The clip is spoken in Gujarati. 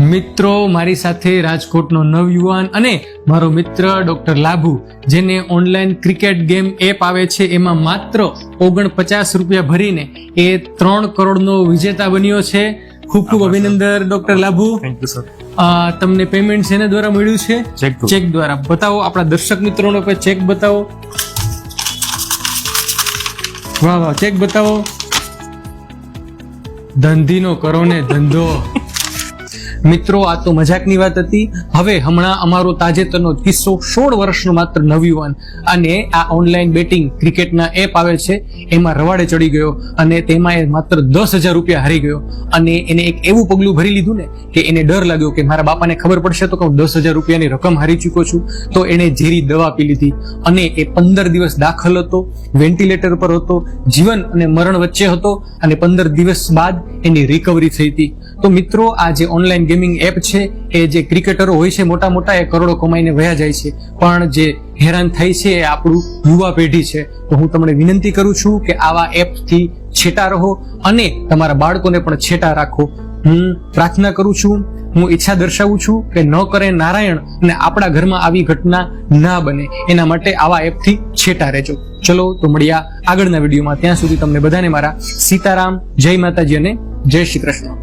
મિત્રો મારી સાથે રાજકોટનો નવયુવાન અને મારો મિત્ર ડોક્ટર લાભુ જેને ઓનલાઈન ક્રિકેટ ગેમ એપ આવે છે એમાં માત્ર ઓગણપચાસ રૂપિયા ભરીને એ ત્રણ કરોડનો વિજેતા બન્યો છે. ખૂબ ખૂબ અભિનંદન doctor Labhu. Thank you sir તમને પેમેન્ટ શેના દ્વારા મળ્યું છે? ચેક ચેક દ્વારા. બતાવો આપણા દર્શક મિત્રોનો પર ચેક બતાવો. વાહ વાહ ચેક બતાવો. ધંધીનો કરો ને ધંધો. મિત્રો, આ તો મજાકની વાત હતી. હવે હમણાં અમારો તાજેતરનો કિસ્સો સોળ વર્ષનો માત્ર નવયુવાન અને. આ ઓનલાઈન બેટિંગ ક્રિકેટના એપ આવે છે, એમાં રવાડે ચડી ગયો અને તેમાં એ માત્ર દસ હજાર રૂપિયા હારી ગયો. અને એને એક એવું પગલું ભરી લીધું ને કે એને ડર લાગ્યો કે મારા બાપાને ખબર પડશે તો કે હું દસ હજાર રૂપિયાની રકમ હારી ચૂક્યો છું. તો એણે ઝેરી દવા પી લીધી. અને એ પંદર દિવસ દાખલ હતો વેન્ટિલેટર પર હતો, જીવન અને મરણ વચ્ચે હતો અને પંદર દિવસ બાદ એની રિકવરી થઈ હતી. તો મિત્રો, આ જે ઓનલાઈન ગેમિંગ એપ છે, એ જે ક્રિકેટરો હોય છે મોટા મોટા એ કરોડો કમાઈને વયા જાય છે. પણ જે હેરાન થાય છે, એ આપણું યુવા પેઢી છે. તો હું તમને વિનંતી કરું છું કે આવા એપથી છેટા રહો અને તમારા બાળકોને પણ છેટા રાખો. હું પ્રાર્થના કરું છું, હું ઈચ્છા દર્શાવું છું કે ન કરે નારાયણ અને આપણા ઘરમાં આવી ઘટના ના બને. એના માટે આવા એપથી છેટા રહેજો. ચલો, તો મળ્યા આગળના વિડીયોમાં. ત્યાં સુધી તમને બધાને મારા સીતારામ, જય માતાજી અને જય શ્રી કૃષ્ણ.